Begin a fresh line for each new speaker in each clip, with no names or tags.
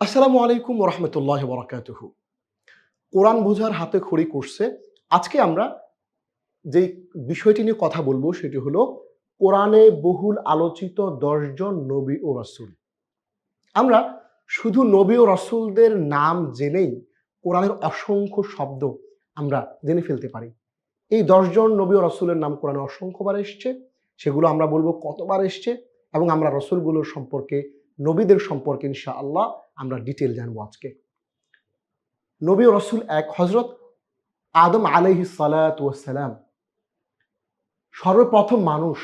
আসসালামু আলাইকুম রহমতুল্লাহ বরাকাতুহু। কোরআন বোঝার হাতে খড়ি করছে আজকে আমরা যেই বিষয়টি নিয়ে কথা বলব সেটি হলো কোরআনে বহুল আলোচিত দশজন নবী ও রসুল। আমরা শুধু নবী ও রসুলদের নাম জেনেই কোরআনের অসংখ্য শব্দ আমরা জেনে ফেলতে পারি। এই দশজন নবী ও রসুলের নাম কোরআনে অসংখ্যবার এসছে। সেগুলো আমরা বলব কতবার এসছে এবং আমরা রসুলগুলোর সম্পর্কে, নবীদের সম্পর্কে ইনশা আল্লাহ আমরা ডিটেল জানব আজকে। নবী রসুল এক হজরত আদম আলহি সালাম সর্বপ্রথম মানুষ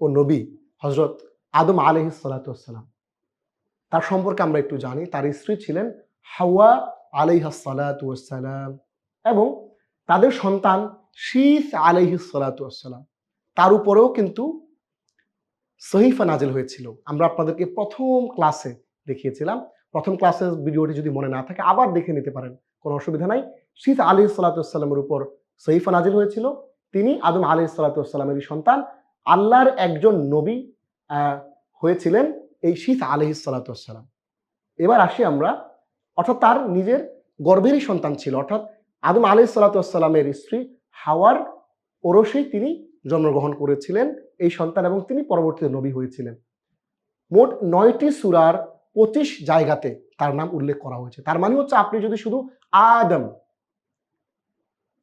ও নবী হজরত আদম আলহি সালাম তার সম্পর্কে আমরা একটু জানি। তার স্ত্রী ছিলেন হাওয়া আলাইহা সালাম এবং তাদের সন্তান শীত আলাইহি সালাম তার উপরেও কিন্তু সহিফা নাজিল হয়েছিল। আমরা আপনাদেরকে প্রথম ক্লাসে দেখিয়েছিলাম। প্রথম ক্লাসের ভিডিওটি যদি মনে না থাকে, আবার দেখে নিতে পারেন। কোনো অসুবিধা নাই। শীত আলী সাল্লাতামের উপর সৈফা নাজিল হয়েছিল। তিনি আদম আলী সাল্লাতামেরই সন্তান। আল্লাহর একজন নবী হয়েছিলেন এই শীত আলহি সাল্লাতাম এবার আসি আমরা, অর্থাৎ তার নিজের গর্ভেরই সন্তান ছিল। অর্থাৎ আদম আলী সাল্লাতামের স্ত্রী হাওয়ার ওরসেই তিনি জন্মগ্রহণ করেছিলেন। এই সন্তান এবং তিনি পরবর্তীতে নবী হয়েছিলেন। মোট নয়টি সুরার পঁচিশ জায়গাতে তার নাম উল্লেখ করা হয়েছে। তার মানে হচ্ছে আপনি যদি শুধু আদম,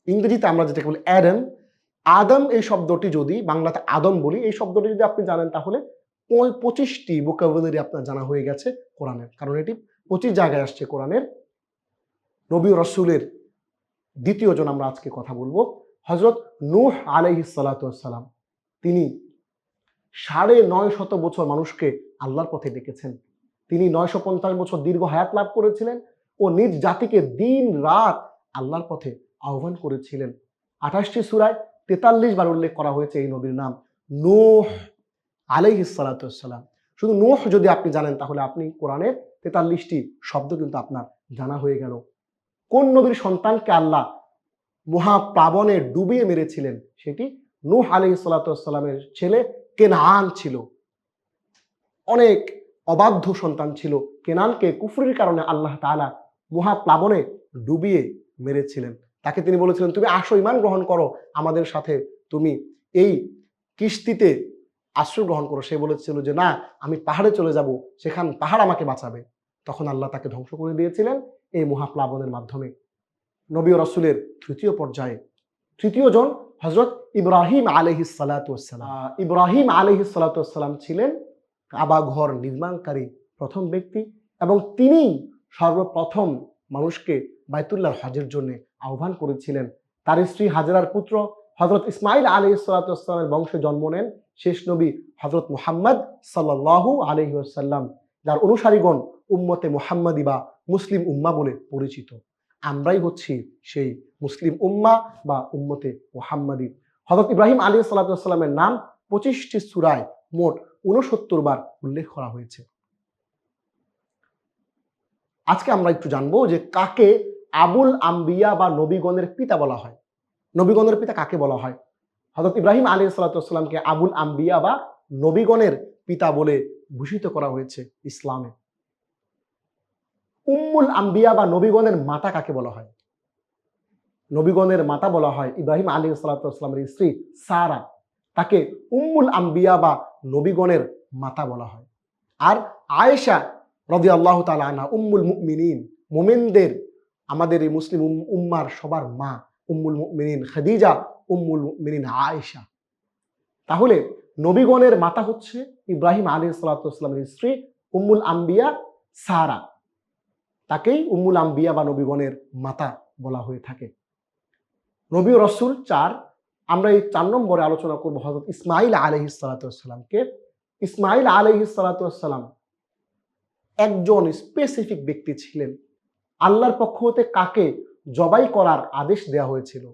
ইংরেজিতে আমরা যেটাকে বলি অ্যাডাম, আদম এই শব্দটি যদি বাংলাতে আদম বলি, এই শব্দটি যদি আপনি জানেন তাহলে পঁচিশটি ভোকাবুলারি আপনার জানা হয়ে গেছে কোরআনের। কারণ এটি পঁচিশ জায়গায় আসছে কোরআনের। নবী রসুলের দ্বিতীয় জন আমরা আজকে কথা বলব। হজরত নূহ আলাইহিস সালাম। তিনি সাড়ে নয় শত বছর মানুষকে আল্লাহর পথে ডেকেছেন তিনি নয়শো পঞ্চাশ বছর দীর্ঘ হায়াত লাভ করেছিলেন ও নিজ জাতিকে দিন রাত আল্লাহর পথে আহ্বান করেছিলেন। আঠাশটি সুরায় তেতাল্লিশ বার উল্লেখ করা হয়েছে এই নবীর নাম। নোহ আলাইহিস সালাম। শুধু নোহ যদি আপনি জানেন, তাহলে আপনি কোরআনের তেতাল্লিশটি শব্দ কিন্তু আপনার জানা হয়ে গেল। কোন নবীর সন্তানকে আল্লাহ মহাপ্লাবনে ডুবিয়ে মেরেছিলেন, সেটি নূহ সালামের ছেলে কেনান ছিল। অনেক অবাধ্য সন্তান ছিল। কেনানকে কুফরির কারণে আল্লাহ তাআলা মহাপ্লাবনে ডুবিয়ে মেরেছিলেন। তাকে তিনি বলেছিলেন, তুমি আসো ইমান গ্রহণ করো, আমাদের সাথে তুমি এই কিস্তিতে আশ্রয় গ্রহণ করো। সে বলেছিল যে, না, আমি পাহাড়ে চলে যাব, সেখান পাহাড় আমাকে বাঁচাবে। তখন আল্লাহ তাকে ধ্বংস করে দিয়েছিলেন এই মহাপ্লাবনের মাধ্যমে। নবী রসুলের তৃতীয় পর্যায়ে, তৃতীয় জন হজরত ইব্রাহিম আলহিস ইব্রাহিম আলহিস ছিলেন কাবা ঘর নির্মাণকারী প্রথম ব্যক্তি এবং তিনি সর্বপ্রথম মানুষকে বাইতুল্লাহ হজের জন্য আহ্বান করেছিলেন। তার স্ত্রী হাজরার পুত্র হজরত ইসমাইল আলী সাল্লামের বংশে জন্ম নেন শেষ নবী হজরত মুহাম্মদ সাল্লাহু আলহিহাসাল্লাম যার অনুসারীগণ উম্মতে মুহাম্মাদি বা মুসলিম উম্মা বলে পরিচিত। আমরাই হচ্ছি সেই মুসলিম উম্মা বা উম্মতে মুহাম্মাদি। হজরত ইব্রাহিম আলী সাল্লামের নাম পঁচিশটি সুরায় মোট উনসত্তর বার উল্লেখ করা হয়েছে। আজকে আমরা একটু জানব যে কাকে আবুল আম্বিয়া বা নবীগণের পিতা বলা হয়। নবীগণের পিতা কাকে বলা হয়? হজরত ইব্রাহিম আলী সাল্লাতামকে আবুল আম্বিয়া বা নবীগণের পিতা বলে ভূষিত করা হয়েছে ইসলামে। উম্মুল আম্বিয়া বা নবীগণের মাতা কাকে বলা হয়? নবীগণের মাতা বলা হয় ইব্রাহিম আলী সাল্লাতামের স্ত্রী সারা। তাকে উম্মুল আম্বিয়া বা নবীগণের মাতা বলা হয়। আর আয়েশা রদি আল্লাহ তালা উম্মুল মুমিনিন, মোমেনদের, আমাদের এই মুসলিম উম্মার সবার মা, উম্মুল মুমিনিন খাদিজা, উম্মুল মুমিনিন আয়েশা। তাহলে নবীগণের মাতা হচ্ছে ইব্রাহিম আলী সাল্লাতামের স্ত্রী উম্মুল আম্বিয়া সারা। তাকেই উম্মুল আম্বিয়া বা নবীগণের মাতা বলা হয়ে থাকে। নবী রসুল চার আমরা এই চার নম্বরে আলোচনা করব হজরত ইসমাইল আলহি সালাতামকে ইসমাইল আলহি সালাতাম একজন স্পেসিফিক ব্যক্তি ছিলেন। আল্লাহর পক্ষ হতে কাকে জবাই করার আদেশ দেওয়া হয়েছিল?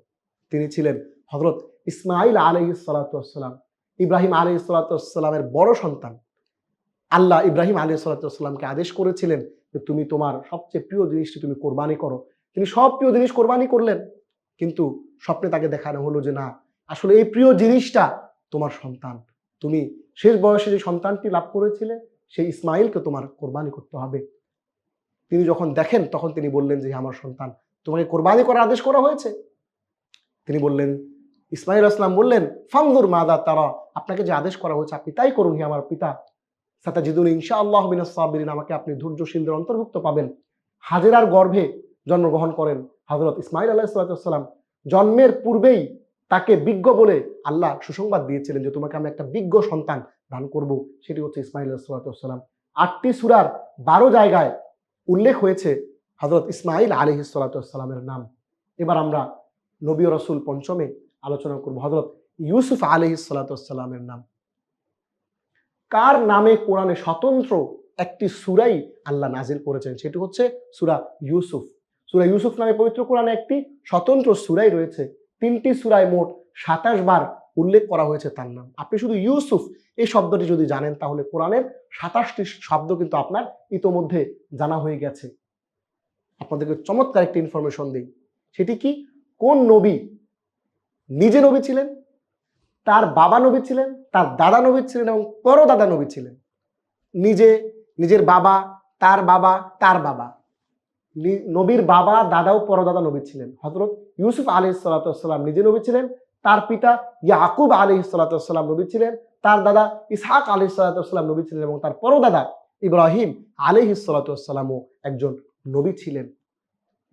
তিনি ছিলেন হজরত ইসমাইল আলহি সালাতাম ইব্রাহিম আলহি সালাতামের বড় সন্তান। আল্লাহ ইব্রাহিম আলী সাল্লাতামকে আদেশ করেছিলেন যে, তুমি তোমার সবচেয়ে প্রিয় জিনিসটি তুমি কোরবানি করো। তিনি সব প্রিয় জিনিস কোরবানি করলেন। কিন্তু স্বপ্নে তাকে দেখানো হলো যে না, আসলে এই প্রিয় জিনিসটা তোমার সন্তান। তুমি শেষ বয়সে যে সন্তানটি লাভ করেছিলে, সেই ইসমাইলকে তোমার কোরবানি করতে হবে। তিনি যখন দেখেন, তখন তিনি বললেন যে আমার সন্তান, তোমাকে কোরবানি করার আদেশ করা হয়েছে? তিনি বললেন, ইসমাইল আসলাম বললেন ফাংদুর মাদা তারা, আপনাকে যে আদেশ করা হয়েছে, আপনি তাই করুন হে আমার পিতা। সাতা জিদুল ইনশা আল্লাহ আমাকে আপনি ধৈর্যশীলদের অন্তর্ভুক্ত পাবেন। হাজেরার গর্ভে জন্মগ্রহণ করেন হজরত ইসমাইল আল্লাহ সাল্লাম জন্মের পূর্বেই তাকে বিজ্ঞ বলে আল্লাহ সুসংবাদ দিয়েছিলেন যে, তোমাকে আমি একটা বিজ্ঞ সন্তান দান করব। সেটি হচ্ছে ইসমাইল সাল্লাম আটটি সুরার বারো জায়গায় উল্লেখ হয়েছে হজরত ইসমাইল আলী সাল্লামের নাম। এবার আমরা নবী রসুল পঞ্চমে আলোচনা করব হজরত ইউসুফ আলী সাল্লামের নাম। কার নামে কোরআনে স্বতন্ত্র একটি সুরাই আল্লাহ নাজিল করেছেন? সেটি হচ্ছে সুরা ইউসুফ। সুরা ইউসুফ নামে পবিত্র কোরআনে একটি স্বতন্ত্র সুরাই রয়েছে। তিনটি সুরায় মোট সাতাশ বার উল্লেখ করা হয়েছে তার নাম। আপনি শুধু ইউসুফ এই শব্দটি যদি জানেন, তাহলে কোরআনের সাতাশটি শব্দ কিন্তু আপনার ইতোমধ্যে জানা হয়ে গেছে। আপনাদেরকে চমৎকার একটি ইনফরমেশন দিই। সেটি কি? কোন নবী নিজে নবী ছিলেন? তার বাবা নবী ছিলেন? তার দাদা নবী ছিলেন? এবং পরদাদা নবী ছিলেন? নিজে, নিজের বাবা, তার বাবা তার বাবা। নবীর বাবা, দাদা ও পরদাদা নবী ছিলেন। হজরত ইউসুফ আলী সাল্লাম নিজে নবী ছিলেন, তার পিতা ইয়াকুব আলী সাল্লাম নবী ছিলেন, তার দাদা ইসহাক আলী সাল্লাম নবী ছিলেন এবং তার পরদাদা ইব্রাহিম আলী সাল্লামও একজন নবী ছিলেন।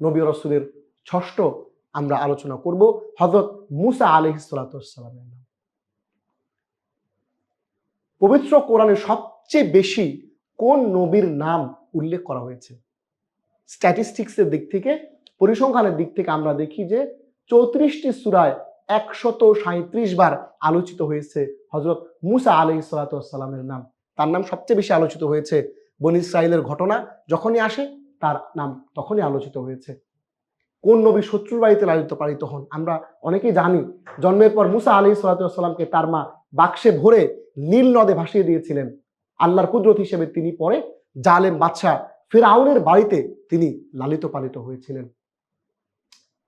নবী রসুলের ষষ্ঠ আমরা আলোচনা করব হজরত মুসা আলী সাল্লামের নাম। পবিত্র কোরআনে সবচেয়ে বেশি কোন নবীর নাম উল্লেখ করা হয়েছে? স্ট্যাটিস্টিক্সের দিক থেকে, পরিসংখ্যানের দিক থেকে আমরা দেখি যে চৌত্রিশটি সুরায় একশত সাঁত্রিশ বার আলোচিত হয়েছে হজরত মুসা আলী সালাতামের নাম। তার নাম সবচেয়ে বেশি আলোচিত হয়েছে বন ইসরায়েলের ঘটনা যখনই আসে, তার নাম তখনই আলোচিত হয়েছে। কোন নবী শত্রুর বাড়িতে লালিত পালিত হন? আমরা অনেকেই জানি, জন্মের পর মুসা আলি সালাতামকে তার মা বাক্সে ভরে নীল নদে ভাসিয়ে দিয়েছিলেন। আল্লাহর কুদরত হিসেবে তিনি পরে জালেম বাদশাহ ফেরাউনের বাড়িতে তিনি লালিত পালিত হয়েছিলেন।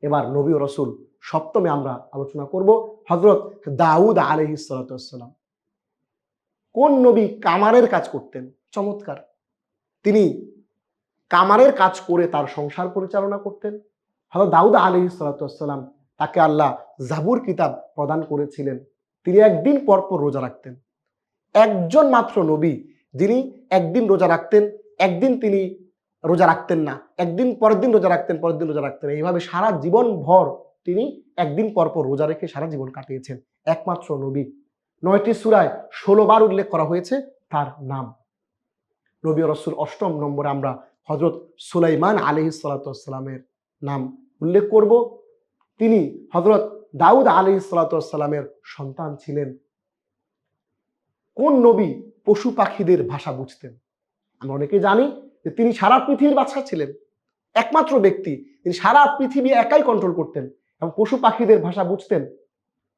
এবার নবী রসুল সপ্তমে আমরা আলোচনা করব হজরত দাউদ আলহ সালাম। কোন নবী কামারের কাজ করতেন? চমৎকার। তিনি কামারের কাজ করে তার সংসার পরিচালনা করতেন। হজরত দাউদ আলহ সালাম তাকে আল্লাহ জাবুর কিতাব প্রদান করেছিলেন। তিনি একদিন পর পর রোজা রাখতেন। একজন মাত্র নবী যিনি একদিন রোজা রাখতেন একদিন তিনি রোজা রাখতেন না, একদিন পরের দিন রোজা রাখতেন, পরের দিন রোজা রাখতেন এইভাবে সারা জীবন ভর তিনি একদিন পর পর রোজা রেখে সারা জীবন কাটিয়েছেন। একমাত্র নবী। নয়টি সুরায় ষোলো বার উল্লেখ করা হয়েছে তার নাম। নবী রসুল অষ্টম নম্বরে আমরা হজরত সুলাইমান আলহি সালাতামের নাম উল্লেখ করব। তিনি হজরত দাউদ আলহি সালাতামের সন্তান ছিলেন। কোন নবী পশু পাখিদের ভাষা বুঝতেন? আমরা অনেকে জানি যে তিনি সারা পৃথিবীর বাদশা ছিলেন। একমাত্র ব্যক্তি। তিনি সারা পৃথিবী একাই কন্ট্রোল করতেন এবং পশু পাখিদের ভাষা বুঝতেন।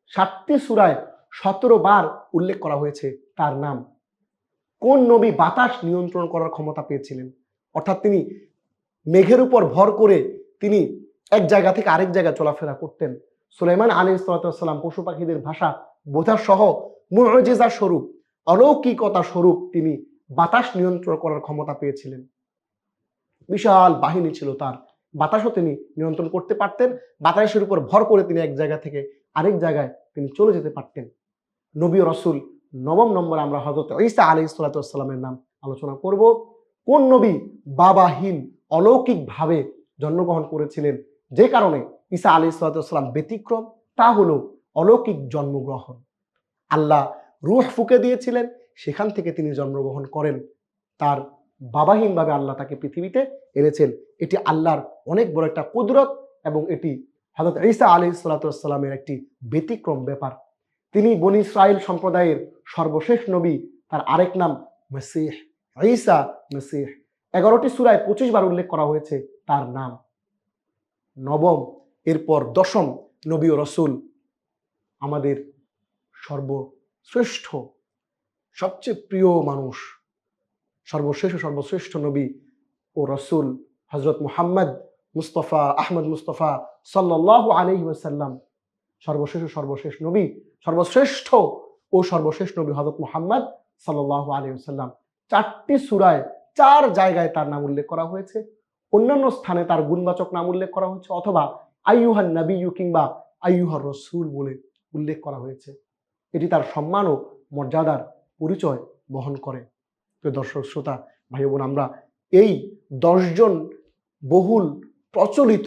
সাতটি সুরায় সতেরো বার উল্লেখ করা হয়েছে তার নাম। কোন নবী বাতাস নিয়ন্ত্রণ করার ক্ষমতা পেয়েছিলেন? অর্থাৎ তিনি মেঘের উপর ভর করে তিনি এক জায়গা থেকে আরেক জায়গায় চলাফেরা করতেন। সুলাইমান আলী সালাম পশু পাখিদের ভাষা বোঝা সহ মুরজেজা স্বরূপ, অলৌকিকতা স্বরূপ তিনি বাতাস নিয়ন্ত্রণ করার ক্ষমতা পেয়েছিলেন। বিশাল বাহিনী ছিল তার। বাতাসও তিনি নিয়ন্ত্রণ করতে পারতেন। বাতাসের উপর ভর করে তিনি এক জায়গা থেকে আরেক জায়গায় তিনি চলে যেতে পারতেন। নবী রসুল নবম নম্বরে আমরা হজরত ঈসা আলী সালাতামের নাম আলোচনা করব। কোন নবী বাবাহীন অলৌকিকভাবে জন্মগ্রহণ করেছিলেন? যে কারণে ঈসা আলী সালাতাম ব্যতিক্রম, তা হলো অলৌকিক জন্মগ্রহণ। আল্লাহ রুহ ফুকে দিয়েছিলেন। সেখান থেকে তিনি জন্মগ্রহণ করেন। তার বাবাহীনভাবে আল্লাহ তাকে পৃথিবীতে এনেছেন। এটি আল্লাহর অনেক বড় একটা কুদরত এবং এটি হজরত ঈসা আলী সালাতামের একটি ব্যতিক্রম ব্যাপার। তিনি বনি ইসরায়েল সম্প্রদায়ের সর্বশেষ নবী। তার আরেক নাম মেসিহ, ঈসা মেসিহ। এগারোটি সুরায় পঁচিশ বার উল্লেখ করা হয়েছে তার নাম। নবম, এরপর দশম নবী ও রসুল। আমাদের সর্বশ্রেষ্ঠ সবচেয়ে প্রিয় মানুষ সর্বশেষ ও সর্বশ্রেষ্ঠ নবী ও রসুল হজরত মুহাম্মদ মুস্তফা আহমদ মুস্তফা সাল্লাহ আলহি ওসাল্লাম সর্বশেষ ও সর্বশেষ নবী, সর্বশ্রেষ্ঠ ও সর্বশেষ নবী হজরত মুহাম্মদ সাল্লাহ আলহি ওসাল্লাম চারটি সুরায়, চার জায়গায় তার নাম উল্লেখ করা হয়েছে। অন্যান্য স্থানে তার গুণবাচক নাম উল্লেখ করা হয়েছে অথবা আইয়ুহান নাবিয়ু কিংবা আইয়ুহার রসুল বলে উল্লেখ করা হয়েছে। এটি তার সম্মান ও মর্যাদার পরিচয় বহন করে। তো দর্শক, শ্রোতা, ভাই বোন, আমরা এই দশজন বহুল প্রচলিত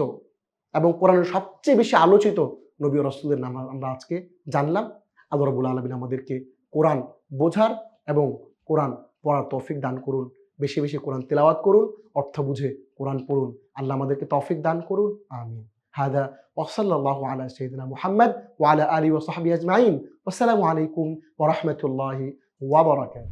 এবং কোরআনের সবচেয়ে বেশি আলোচিত নবী রসুলের নাম আমরা আজকে জানলাম। আল্লাহ রবুল আলমিন আমাদেরকে কোরআন বোঝার এবং কোরআন পড়ার তৌফিক দান করুন। বেশি বেশি কোরআন তেলাওয়াত করুন, অর্থ বুঝে কোরআন পড়ুন। আল্লাহ আমাদেরকে তৌফিক দান করুন, আমিন। হাদা ওসল্লাহ আলা সৈদিনা মুহাম্মদ ওয়ালা আলী ওসাহাবি আজমাইন। আসসালামু আলাইকুম ওরহমতুল্লাহি وبركاته.